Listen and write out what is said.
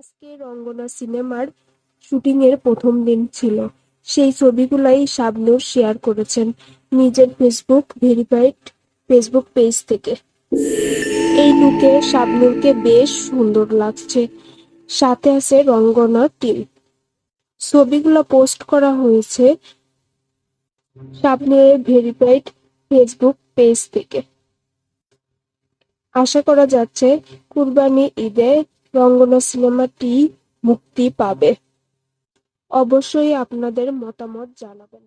আজকে রঙ্গনা সিনেমার শুটিংয়ের প্রথম দিন ছিল। সেই ছবিগুলাই শাবনূর শেয়ার করেছেন নিজের ফেসবুক ভেরিফাইড ফেসবুক পেজ থেকে। এই লুকে শাবনূরকে বেশ সুন্দর লাগছে। সাথে আছে রঙ্গনা টিম। ছবিগুলো পোস্ট করা হয়েছে শাবনূরের ভেরিফাইড ফেসবুক পেজ থেকে। আশা করা যাচ্ছে কুরবানি ঈদে রঙ্গনা সিনেমাটি মুক্তি পাবে। অবশ্যই আপনাদের মতামত জানাবেন।